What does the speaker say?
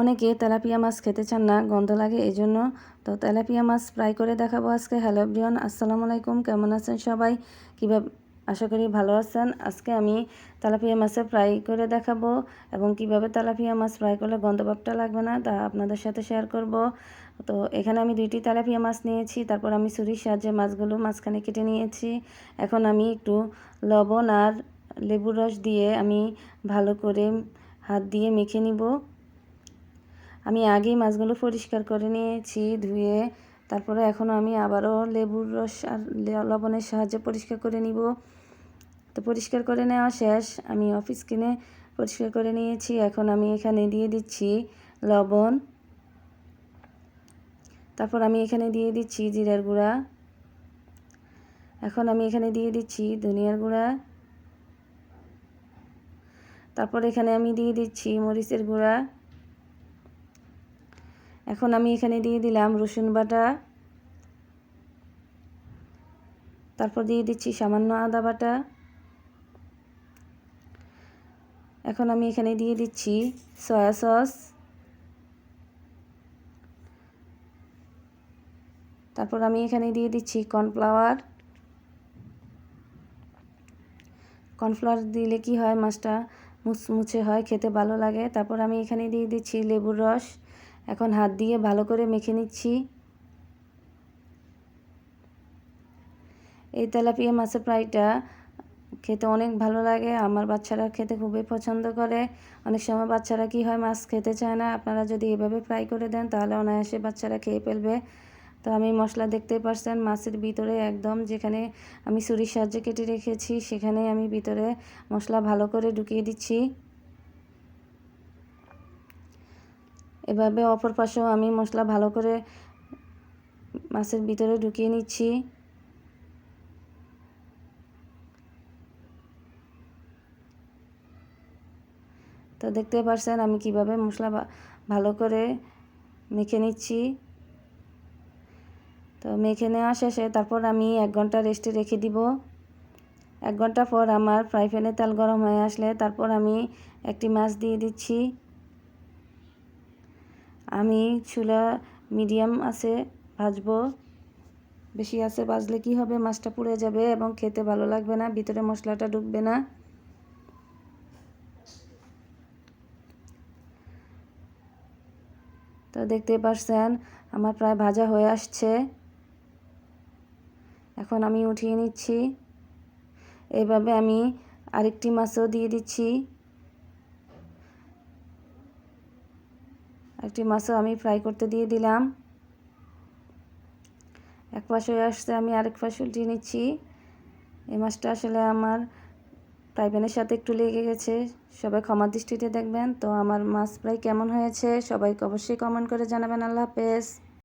অনেকে তেলাপিয়া মাছ খেতে চান না, গন্ধ লাগে এই জন্য তো তেলাপিয়া মাছ ফ্রাই করে দেখাবো আজকে। হ্যালো ব্রিয়ন আসসালামু আলাইকুম, কেমন আছেন সবাই? কীভাবে আশা করি ভালো আছেন। আজকে আমি তেলাপিয়া মাছে ফ্রাই করে দেখাবো এবং কীভাবে তেলাপিয়া মাছ ফ্রাই করলে গন্ধভাবটা লাগবে না তা আপনাদের সাথে শেয়ার করব। তো এখানে আমি দুইটি তেলাপিয়া মাছ নিয়েছি, তারপর আমি ছুরির সাহায্যে মাছগুলো মাঝখানে কেটে নিয়েছি। এখন আমি একটু লবণ আর লেবুর রস দিয়ে আমি ভালো করে হাত দিয়ে মেখে নিব। আমি আগেই মাছগুলো পরিষ্কার করে নিয়েছি, ধুয়ে। তারপরে এখনও আমি আবারও লেবুর রস আর লবণের সাহায্যে পরিষ্কার করে নিব। তো পরিষ্কার করে নেওয়া শেষ। আমি অফিস কিনে পরিষ্কার করে নিয়েছি। এখন আমি এখানে দিয়ে দিচ্ছি লবণ। তারপর আমি এখানে দিয়ে দিচ্ছি জিরার গুঁড়া। এখন আমি এখানে দিয়ে দিচ্ছি ধনিয়ার গুঁড়া। তারপর এখানে আমি দিয়ে দিচ্ছি মরিচের গুঁড়া। এখন আমি এখানে দিয়ে দিলাম রসুন বাটা। তারপর দিয়ে দিচ্ছি সামান্য আদা বাটা। এখন আমি এখানে দিয়ে দিচ্ছি সয়া সস। তারপর আমি এখানে দিয়ে দিচ্ছি কর্নফ্লাওয়ার। কর্নফ্লাওয়ার দিলে কি হয়, মাছটা মুচমুচে হয়, খেতে ভালো লাগে। তারপর আমি এখানে দিয়ে দিচ্ছি লেবুর রস। এখন হাত দিয়ে ভালো করে মেখে নিচ্ছি। এই তেলাপিয়া মাছের ফ্রাইটা খেতে অনেক ভালো লাগে। আমার বাচ্চারা খেতে খুবই পছন্দ করে। অনেক সময় বাচ্চারা কি হয়, মাছ খেতে চায় না। আপনারা যদি এভাবে ফ্রাই করে দেন, তাহলে অনায়াসে বাচ্চারা খেয়ে ফেলবে। তো আমি মশলা দেখতে পারছেন, মাছের ভিতরে একদম যেখানে আমি ছুরির সাহায্যে কেটে রেখেছি সেখানে আমি ভিতরে মশলা ভালো করে ঢুকিয়ে দিচ্ছি। এভাবে অপর পাশেও আমি মশলা ভালো করে মাছের ভিতরে ঢুকিয়ে নিচ্ছি। তো দেখতে পারছেন আমি কীভাবে মশলা ভালো করে মেখে নিচ্ছি। তো মেখে নেওয়া শেষে তারপর আমি এক ঘণ্টা রেস্টে রেখে দিব। এক ঘণ্টা পর আমার ফ্রাই প্যানে তেল গরম হয়ে আসলে তারপর আমি একটি মাছ দিয়ে দিচ্ছি। আমি চুলা মিডিয়াম আছে, ভাজবো। বেশি আছে, ভাজলে কি হবে? মাছটা পুড়ে যাবে এবং খেতে ভালো লাগবে না, ভিতরে মশলাটা ঢুকবে না। তো দেখতে পারছেন, আমার প্রায় ভাজা হয়ে আসছে। এখন আমি উঠিয়ে নিচ্ছি। এইভাবে আমি আরেকটি মাছও দিয়ে দিচ্ছি। একটি মাছও আমি ফ্রাই করতে দিয়ে দিলাম। এক পাশ হয়ে আসতে আমি আরেক পাশ উল্টিয়ে নিচ্ছি। এই মাছটা আসলে আমার ফ্রাই প্যানের সাথে একটু লেগে গেছে। সবাই ক্ষমার দৃষ্টিতে দেখবেন। তো আমার মাছ ফ্রাই কেমন হয়েছে? সবাইকে অবশ্যই কমেন্ট করে জানাবেন। আল্লাহ হাফেজ।